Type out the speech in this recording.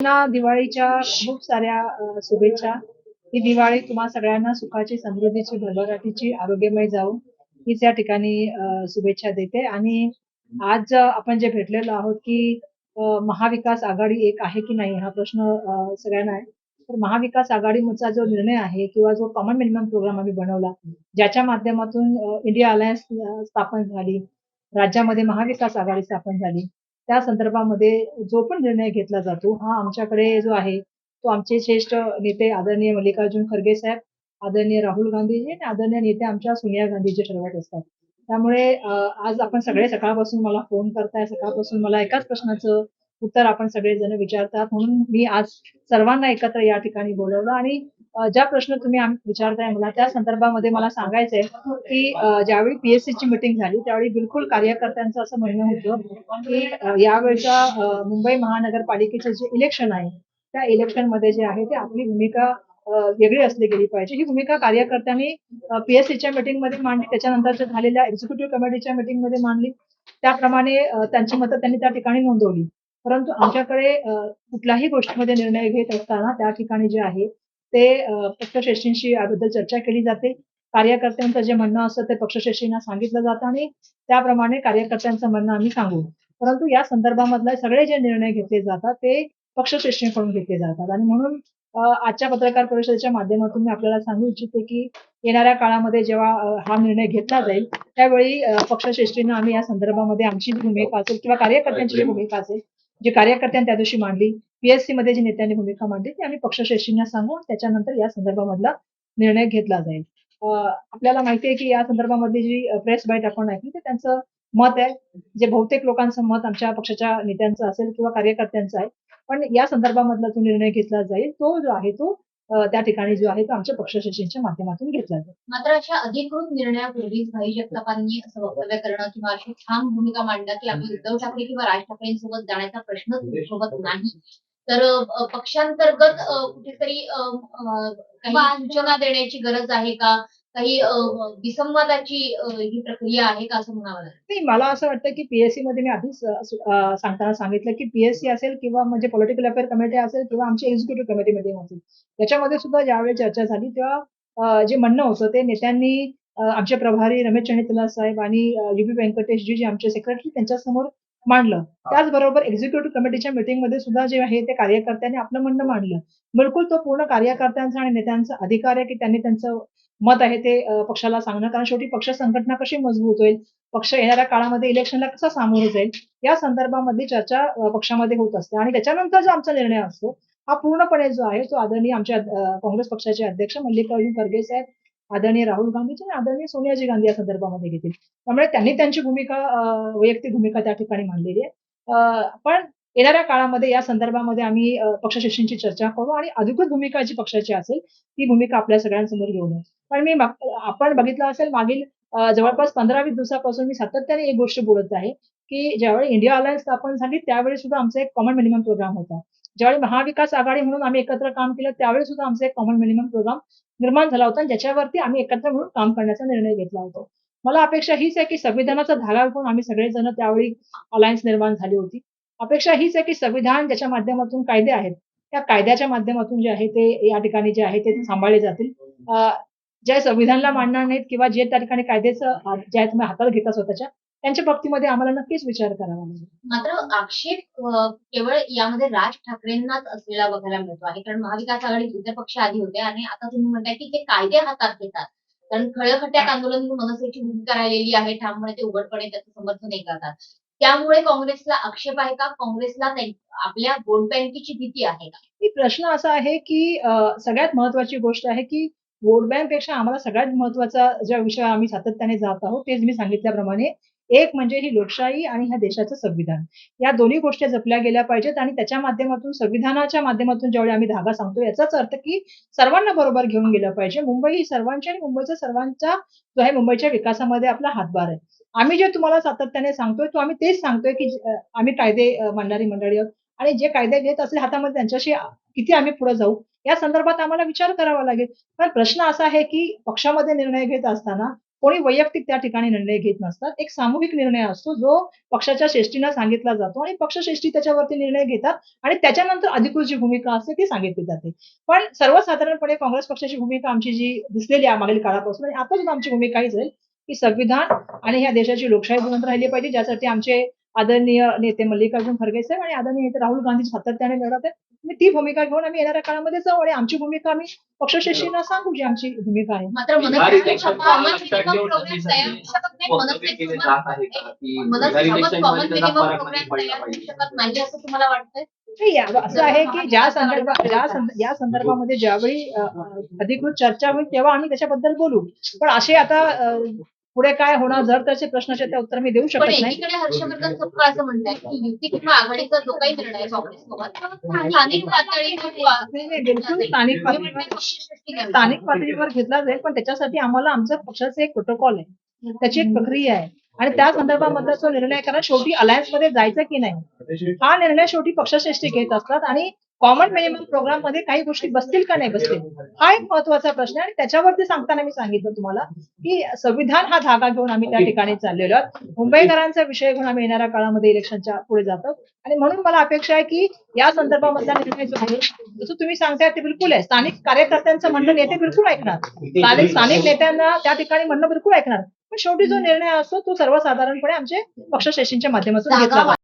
ना दिवाळीच्या खूप साऱ्या शुभेच्छा. ही दिवाळी तुम्हा सगळ्यांना सुखाची समृद्धीची भरभराटीची आरोग्यमय जाऊ हीच या ठिकाणी शुभेच्छा देते. आणि आज आपण जे भेटलेलो आहोत की महाविकास आघाडी एक आहे की नाही हा प्रश्न सगळ्यांना आहे. तर महाविकास आघाडीचा जो निर्णय आहे किंवा जो कॉमन मिनिमम प्रोग्राम आम्ही बनवला ज्याच्या माध्यमातून इंडिया अलायन्स स्थापन झाली राज्यामध्ये महाविकास आघाडी स्थापन झाली त्या संदर्भामध्ये जो पण निर्णय घेतला जातो हा आमच्याकडे जो आहे तो आमचे श्रेष्ठ नेते आदरणीय मल्लिकार्जुन खरगे साहेब आदरणीय राहुल गांधीजी आणि आदरणीय नेते आमच्या सोनिया गांधीजी ठरवत असतात. त्यामुळे आज आपण सगळे सकाळपासून मला फोन करताय सकाळपासून मला एकाच प्रश्नाचं उत्तर आपण सगळेजण विचारतात म्हणून मी आज सर्वांना एकत्र या ठिकाणी बोलवलं आणि ज्या प्रश्न तुम्ही विचारताय मला त्या संदर्भामध्ये मला सांगायचंय की ज्यावेळी पीएससी ची मिटिंग झाली त्यावेळी बिलकुल कार्यकर्त्यांचं असं म्हणणं होतं की यावेळच्या मुंबई महानगरपालिकेचे जे इलेक्शन आहे त्या इलेक्शनमध्ये जे आहे ते आपली भूमिका वेगळी असली गेली पाहिजे. ही भूमिका कार्यकर्त्यांनी पीएससीच्या मीटिंगमध्ये मांडली त्याच्यानंतर झालेल्या एक्झिक्युटिव्ह कमिटीच्या मिटिंगमध्ये मांडली त्याप्रमाणे त्यांची मतं त्यांनी त्या ठिकाणी नोंदवली. परंतु आमच्याकडे कुठल्याही गोष्टीमध्ये निर्णय घेत असताना त्या ठिकाणी जे आहे ते पक्षश्रेष्ठींशी याबद्दल चर्चा केली जाते. कार्यकर्त्यांचं जे म्हणणं असतं ते पक्षश्रेष्ठींना सांगितलं जातं आणि त्याप्रमाणे कार्यकर्त्यांचं म्हणणं आम्ही सांगू. परंतु या संदर्भामधले सगळे जे निर्णय घेतले जातात ते पक्षश्रेष्ठींकडून घेतले जातात. आणि म्हणून आजच्या पत्रकार परिषदेच्या माध्यमातून मी आपल्याला सांगू इच्छिते की येणाऱ्या काळामध्ये जेव्हा हा निर्णय घेतला जाईल त्यावेळी पक्षश्रेष्ठींना आम्ही या संदर्भामध्ये आमची भूमिका असेल किंवा कार्यकर्त्यांची जी भूमिका असेल जी कार्यकर्त्यांनी त्या दिवशी मांडली पीएससी मध्ये जी नेत्यांनी भूमिका मांडली ती आम्ही पक्षश्रेष्ठींना सांगू त्याच्यानंतर या संदर्भामधला निर्णय घेतला जाईल. आपल्याला माहिती आहे की या संदर्भामध्ये जी प्रेस बाईट आपण ऐकली ते त्यांचं मत आहे. जे बहुतेक लोकांचं मत आमच्या पक्षाच्या नेत्यांचं असेल किंवा कार्यकर्त्यांचं आहे. पण या संदर्भामधला जो निर्णय घेतला जाईल तो जो आहे तो त्या ठिकाणी जो आहे तो आमच्या पक्षश्रेष्ठींच्या माध्यमातून घेतला जाईल. मात्र अशा अधिकृत निर्णयापूर्वीच भाई जगतापांनी असं वक्तव्य करणं किंवा अशी ठाम भूमिका मांडणं की आम्ही उद्धव ठाकरे किंवा राज ठाकरेंसोबत जाण्याचा प्रश्नच उद्भवत नाही. तर पक्षांतर्गत कुठेतरी काही सूचना देण्याची गरज आहे का? काही विसंवादाची ही प्रक्रिया आहे का असं म्हणावं लागेल? नाही मला असं वाटतं की पीएससी मध्ये मी आधीच सांगताना सांगितलं की पीएससी असेल किंवा म्हणजे पॉलिटिकल अफेअर कमिटी असेल किंवा आमची एक्झिक्युटिव्ह कमिटी मीटिंग असेल. त्याच्यामध्ये सुद्धा ज्यावेळी चर्चा झाली तेव्हा जे म्हणणं होतं ते नेत्यांनी आमचे प्रभारी रमेश चणितला साहेब आणि युपी व्यंकटेशजी जे आमचे सेक्रेटरी त्यांच्यासमोर मांडलं. त्याचबरोबर एक्झिक्युटिव्ह कमिटीच्या मीटिंगमध्ये सुद्धा जे आहे ते कार्यकर्त्यांनी आपलं म्हणणं मांडलं. बिलकुल तो पूर्ण कार्यकर्त्यांचा आणि नेत्यांचा अधिकार आहे की त्यांनी त्यांचं मत आहे ते अ, पक्षाला सांगणं. कारण शेवटी पक्ष संघटना कशी मजबूत होईल? पक्ष येणाऱ्या काळामध्ये इलेक्शनला कसा सामोरं जाईल? या संदर्भामध्ये चर्चा अ, पक्षामध्ये होत असते. आणि त्याच्यानंतर जो आमचा निर्णय असतो हा पूर्णपणे जो आहे तो आदरणीय आमच्या अ, काँग्रेस पक्षाचे अध्यक्ष मल्लिकार्जुन खरगे साहेब आदरणीय राहुल गांधीजी आणि आदरणीय सोनियाजी गांधी या संदर्भामध्ये घेतील त्यामुळे त्यांनी त्यांची भूमिका वैयक्तिक भूमिका त्या ठिकाणी मांडलेली आहे. पण येणाऱ्या काळामध्ये या संदर्भामध्ये आम्ही अ, चर्चा करू आणि अधिकृत भूमिका जी पक्षाची असेल ती भूमिका आपल्या सगळ्यांसमोर घेऊन येऊ. पण मी आपण बघितलं असेल मागील जवळपास पंधरा वीस दिवसापासून मी सातत्याने एक गोष्ट बोलत आहे की ज्यावेळी इंडिया अलायन्स स्थापन झाली त्यावेळी सुद्धा आमचा एक कॉमन मिनिमम प्रोग्राम होता. ज्यावेळी महाविकास आघाडी म्हणून आम्ही एकत्र काम केलं त्यावेळी सुद्धा आमचा एक कॉमन मिनिमम प्रोग्राम निर्माण झाला होता. आणि ज्याच्यावरती आम्ही एकत्र म्हणून काम करण्याचा निर्णय घेतला होता. मला अपेक्षा हीच आहे की संविधानाचा धागा घेऊन आम्ही सगळेजण त्यावेळी अलायन्स निर्माण झाली होती. अपेक्षा हीच आहे की संविधान ज्याच्या माध्यमातून कायदे आहेत त्या कायद्याच्या माध्यमातून जे आहे ते या ठिकाणी जे आहे ते सांभाळले जातील. जे संविधानला मानणार नाहीत किंवा जे त्या ठिकाणी कायद्याचं ज्या जे तुम्ही हातात घेता स्वतःच्या त्यांच्या बाबतीमध्ये आम्हाला नक्कीच विचार करावा लागेल. मात्र आक्षेप केवळ यामध्ये राज ठाकरेंनाच असलेला बघायला मिळतो आहे. कारण महाविकास आघाडीत इतर पक्ष आधी होते आणि आता तुम्ही म्हणताय की ते कायदे हातात घेतात. कारण खळखट्यात आंदोलन ही मनसेची भूमिका राहिलेली आहे. ठामपणे ते उघडपणे त्याचं समर्थनही करतात. त्यामुळे काँग्रेसला आक्षेप आहे का? काँग्रेसला आपल्या वोट बँकेची भीती आहे का? प्रश्न असा आहे की सगळ्यात महत्वाची गोष्ट आहे की वोट बँकपेक्षा आम्हाला सगळ्यात महत्त्वाचा ज्या विषय आम्ही सातत्याने जात आहोत तेच मी सांगितल्याप्रमाणे एक म्हणजे ही लोकशाही आणि ह्या देशाचं संविधान. या दोन्ही गोष्टी जपल्या गेल्या पाहिजेत आणि त्याच्या माध्यमातून संविधानाच्या माध्यमातून ज्यावेळी आम्ही धागा सांगतो याचाच अर्थ की सर्वांना बरोबर घेऊन गेलं पाहिजे. मुंबई ही सर्वांची आणि मुंबईचा सर्वांचा जो आहे मुंबईच्या विकासामध्ये आपला हातभार आहे. आम्ही जे तुम्हाला सातत्याने सांगतोय तो आम्ही तेच सांगतोय की आम्ही कायदे मांडणारी मंडळी आहोत. आणि जे कायदे घेत असले हातामध्ये त्यांच्याशी किती आम्ही पुढे जाऊ या संदर्भात आम्हाला विचार करावा लागेल. पण प्रश्न असा आहे की पक्षामध्ये निर्णय घेत असताना कोणी वैयक्तिक त्या ठिकाणी निर्णय घेत नसतात. एक सामूहिक निर्णय असतो जो पक्षाच्या श्रेष्ठीनं सांगितला जातो आणि पक्षश्रेष्ठी त्याच्यावरती निर्णय घेतात आणि त्याच्यानंतर अधिकृत जी भूमिका असते ती सांगितली जाते. पण सर्वसाधारणपणे काँग्रेस पक्षाची भूमिका आमची जी दिसलेली आहे मागील काळापासून आणि आता सुद्धा आमची भूमिका हीच राहील की संविधान आणि ह्या देशाची लोकशाही जिवंत राहिली पाहिजे ज्यासाठी आमचे आदरणीय नेते मल्लिकार्जुन खरगे साहेब आणि आदरणीय नेते राहुल गांधी सातत्याने लढत आहेत. मी ती भूमिका घेऊन आम्ही येणाऱ्या काळामध्ये जाऊ आणि आमची भूमिका आम्ही पक्षश्रेष्ठींना सांगू जी आमची भूमिका आहे. असं तुम्हाला वाटतंय? नाही, या- असं आहे की ज्या संदर्भात या संदर्भामध्ये ज्यावेळी अधिकृत चर्चा होईल तेव्हा आम्ही त्याच्याबद्दल बोलू. पण असे आता पुढे काय होणार? जर त्याचे प्रश्नाचे ते उत्तर मी देऊ शकत नाही. एकीकडे हर्षवर्धन सप्पा असं म्हणतात की युती किंवा आघाडीचा जो काही निर्णय आहे काँग्रेससोबत तो स्थानिक पातळीवर बिलकुल स्थानिक पातळीवर. स्थानिक घेतला जाईल पण त्याच्यासाठी आम्हाला आमचं पक्षाचं एक प्रोटोकॉल आहे. त्याची एक प्रक्रिया आहे. आणि त्या संदर्भामधला जो निर्णय करा शेवटी अलायन्समध्ये जायचं की नाही हा निर्णय शेवटी पक्षश्रेष्ठी घेत असतात. आणि कॉमन मिनिमम प्रोग्राममध्ये काही गोष्टी बसतील का नाही बसतील? हा एक महत्त्वाचा प्रश्न आहे आणि त्याच्यावरती सांगताना मी सांगितलं तुम्हाला की संविधान हा धागा घेऊन आम्ही त्या ठिकाणी चाललेलो आहोत. मुंबईकरांचा विषय घेऊन आम्ही येणाऱ्या काळामध्ये इलेक्शनच्या पुढे जातो आणि म्हणून मला अपेक्षा आहे की या संदर्भामधला निर्णय जो आहे जसं तुम्ही सांगताय ते बिलकुल आहे. स्थानिक कार्यकर्त्यांचं म्हणणं नेते बिलकुल ऐकणार. स्थानिक स्थानिक नेत्यांना त्या ठिकाणी म्हणणं बिलकुल ऐकणार. पण शेवटी जो निर्णय असतो तो सर्वसाधारणपणे आमचे पक्षश्रेष्ठींच्या माध्यमातून घेतला